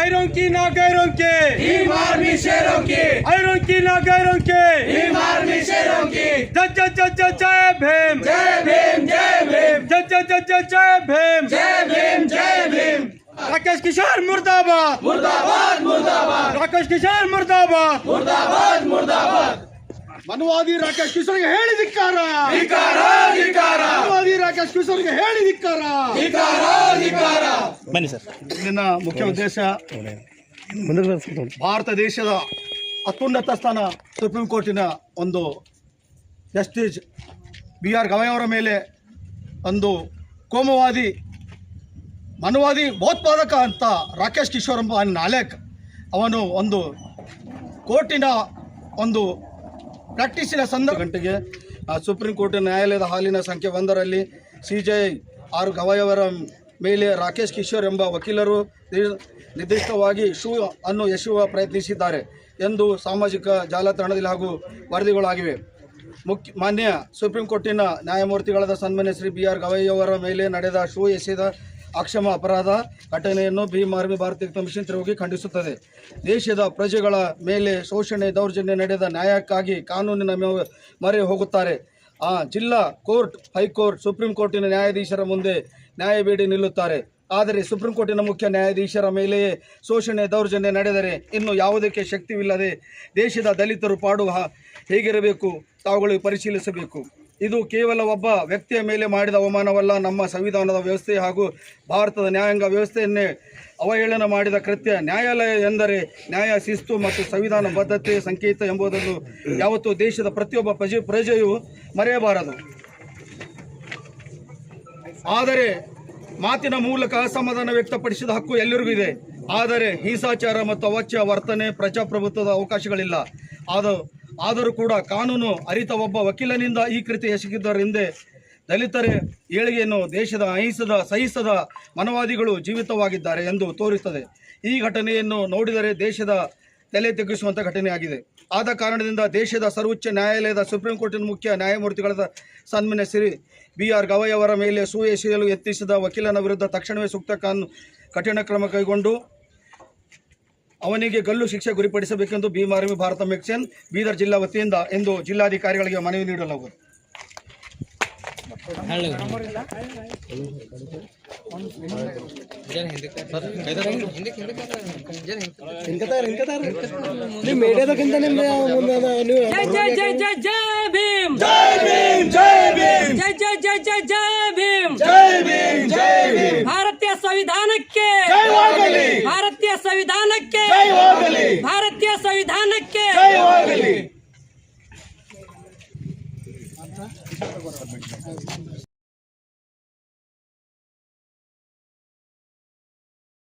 गैरों की ना गैरों के भीम आर्मी शेरों की गैरों की ना गैरों के भीम आर्मी शेरों की जय जय जय जय जय भीम जय भीम जय भीम जय जय जय जय जय भीम जय भीम जय भीम राकेश किशोर मुर्दाबाद मुर्दाबाद मुर्दाबाद राकेश किशोर मुर्दाबाद मुर्दाबाद मुर्दाबाद ಮನುವಾದಿ ರಾಕೇಶ್ ಕಿಶೋರ್ಗೆ ಹೇಳಿ ರಾಕೇಶ್ ಕಿಶೋರ್ಗೆ ಹೇಳಿ ಧಿಕ್ಕಾರ. ಧಿಕಾರ ಧಿಕಾರ ಬನ್ನಿ ಸರ್. ಇಲ್ಲಿನ ಮುಖ್ಯ ಉದ್ದೇಶ ಭಾರತ ದೇಶದ ಅತ್ಯುನ್ನತ ಸ್ಥಾನ ಸುಪ್ರೀಂ ಕೋರ್ಟಿನ ಒಂದು ಜಸ್ಟಿಸ್ ಬಿ ಆರ್ ಗವಯವರ ಮೇಲೆ ಒಂದು ಕೋಮವಾದಿ ಮನುವಾದಿ ಭೋತ್ಪಾದಕ ಅಂತ ರಾಕೇಶ್ ಕಿಶೋರ್ ಎಂಬ ನಾಲೆಕ್ ಅವನು ಒಂದು ಕೋರ್ಟಿನ ಒಂದು ಪ್ರಾಕ್ಟೀಸಿನ ಸಂದರ್ಭ ಗಂಟೆಗೆ ಆ, ಸುಪ್ರೀಂ ಕೋರ್ಟ್ ನ್ಯಾಯಾಲಯದ ಹಾಲಿನ ಸಂಖ್ಯೆ ಒಂದರಲ್ಲಿ ಸಿ ಜೆ ಆರ್ ಗವಾಯವರ ಮೇಲೆ ರಾಕೇಶ್ ಕಿಶೋರ್ ಎಂಬ ವಕೀಲರು ನಿರ್ದಿಷ್ಟವಾಗಿ ಶೂ ಅನ್ನು ಎಸೆಯುವ ಪ್ರಯತ್ನಿಸಿದ್ದಾರೆ ಎಂದು ಸಾಮಾಜಿಕ ಜಾಲತಾಣದಲ್ಲಿ ಹಾಗೂ ವರದಿಗಳಾಗಿವೆ. ಮುಖ್ಯ, ಮಾನ್ಯ ಸುಪ್ರೀಂ ಕೋರ್ಟಿನ ನ್ಯಾಯಮೂರ್ತಿಗಳಾದ ಸನ್ಮಾನ್ಯ ಶ್ರೀ ಬಿ ಆರ್ ಗವಾಯಿಯವರ ಮೇಲೆ ನಡೆದ ಶೂ ಎಸೆದ ಅಕ್ಷಮ ಅಪರಾಧ ಘಟನೆಯನ್ನು ಭೀಮ್ ಆರ್ಮಿ ಭಾರತೀಯ ಕಮಿಷನ್ ತಿರುಗಿ ಖಂಡಿಸುತ್ತದೆ. ದೇಶದ ಪ್ರಜೆಗಳ ಮೇಲೆ ಶೋಷಣೆ ದೌರ್ಜನ್ಯ ನಡೆದ ನ್ಯಾಯಕ್ಕಾಗಿ ಕಾನೂನಿನ ಮೊರೆ ಹೋಗುತ್ತಾರೆ. ಆ ಜಿಲ್ಲಾ ಕೋರ್ಟ್ ಹೈಕೋರ್ಟ್ ಸುಪ್ರೀಂ ಕೋರ್ಟಿನ ನ್ಯಾಯಾಧೀಶರ ಮುಂದೆ ನ್ಯಾಯ ಬೇಡಿ ನಿಲ್ಲುತ್ತಾರೆ. ಆದರೆ ಸುಪ್ರೀಂ ಕೋರ್ಟಿನ ಮುಖ್ಯ ನ್ಯಾಯಾಧೀಶರ ಮೇಲೆಯೇ ಶೋಷಣೆ ದೌರ್ಜನ್ಯ ನಡೆದರೆ ಇನ್ನು ಯಾವುದಕ್ಕೆ ಶಕ್ತಿವಿಲ್ಲದೆ ದೇಶದ ದಲಿತರು ಪಾಡುವ ಹೇಗಿರಬೇಕು ತಾವುಗಳು ಪರಿಶೀಲಿಸಬೇಕು. ಇದು ಕೇವಲ ಒಬ್ಬ ವ್ಯಕ್ತಿಯ ಮೇಲೆ ಮಾಡಿದ ಅವಮಾನವಲ್ಲ, ನಮ್ಮ ಸಂವಿಧಾನದ ವ್ಯವಸ್ಥೆ ಹಾಗೂ ಭಾರತದ ನ್ಯಾಯಾಂಗ ವ್ಯವಸ್ಥೆಯನ್ನೇ ಅವಹೇಳನ ಮಾಡಿದ ಕೃತ್ಯ. ನ್ಯಾಯಾಲಯ ಎಂದರೆ ನ್ಯಾಯ, ಶಿಸ್ತು ಮತ್ತು ಸಂವಿಧಾನ ಬದ್ಧತೆ, ಸಂಕೇತ ಎಂಬುದನ್ನು ಯಾವತ್ತೂ ದೇಶದ ಪ್ರತಿಯೊಬ್ಬ ಪ್ರಜೆ, ಪ್ರಜೆಯು ಮರೆಯಬಾರದು. ಆದರೆ ಮಾತಿನ ಮೂಲಕ ಅಸಮಾಧಾನ ವ್ಯಕ್ತಪಡಿಸಿದ ಹಕ್ಕು ಎಲ್ಲರಿಗೂ ಇದೆ? ಆದರೆ ಹಿಂಸಾಚಾರ ಮತ್ತು ಅವಾಚ್ಯ ವರ್ತನೆ ಪ್ರಜಾಪ್ರಭುತ್ವದ ಅವಕಾಶಗಳಿಲ್ಲ. ಆದ ಆದರೂ ಕೂಡ ಕಾನೂನು ಅರಿತ ಒಬ್ಬ ವಕೀಲನಿಂದ ಈ ಕೃತಿ ಎಸಗಿದ್ದರಿಂದೆ ದಲಿತರೇ ಏಳಿಗೆಯನ್ನು ದೇಶದ ಅಹಿಂಸದ, ಸಹಿಸದ ಮನವಾದಿಗಳು ಜೀವಿತವಾಗಿದ್ದಾರೆ ಎಂದು ತೋರಿಸುತ್ತದೆ ಈ ಘಟನೆಯನ್ನು ನೋಡಿದರೆ ದೇಶದ ತಲೆ ತೆಗ್ಗಿಸುವಂಥ ಘಟನೆಯಾಗಿದೆ. ಆದ ಕಾರಣದಿಂದ ದೇಶದ ಸರ್ವೋಚ್ಚ ನ್ಯಾಯಾಲಯದ ಸುಪ್ರೀಂ ಕೋರ್ಟಿನ ಮುಖ್ಯ ನ್ಯಾಯಮೂರ್ತಿಗಳಾದ ಸನ್ಮಾನ್ಯ ಶ್ರೀ ಬಿ ಆರ್ ಗವೈ ಅವರ ಮೇಲೆ ಸೂ ಎಸೆಯಲು ಯತ್ನಿಸಿದ ವಕೀಲನ ವಿರುದ್ಧ ತಕ್ಷಣವೇ ಸೂಕ್ತ ಕಾನೂನು, ಕಠಿಣ ಕ್ರಮ ಕೈಗೊಂಡು ಅವನಿಗೆ ಗಲ್ಲು ಶಿಕ್ಷೆ ಗುರಿಪಡಿಸಬೇಕೆಂದು ಭೀಮ್ ಆರ್ಮಿ ಭಾರತ ಮೆಕ್ಸನ್ ಬೀದರ್ ಜಿಲ್ಲಾ ವತಿಯಿಂದ ಎಂದು ಜಿಲ್ಲಾಧಿಕಾರಿಗಳಿಗೆ ಮನವಿ ನೀಡಲಾಗುವುದು ನೀವು ಮೀಡಿಯಾದಕ್ಕಿಂತ ನಿಮ್ಮ ಮುಂದೆ ಸಂವಿಧಾನಕ್ಕೆ ಜಯವಾಗಲಿ ಭಾರತೀಯ ಸಂವಿಧಾನಕ್ಕೆ ಜಯವಾಗಲಿ ಭಾರತೀಯ ಸಂವಿಧಾನಕ್ಕೆ ಜಯವಾಗಲಿ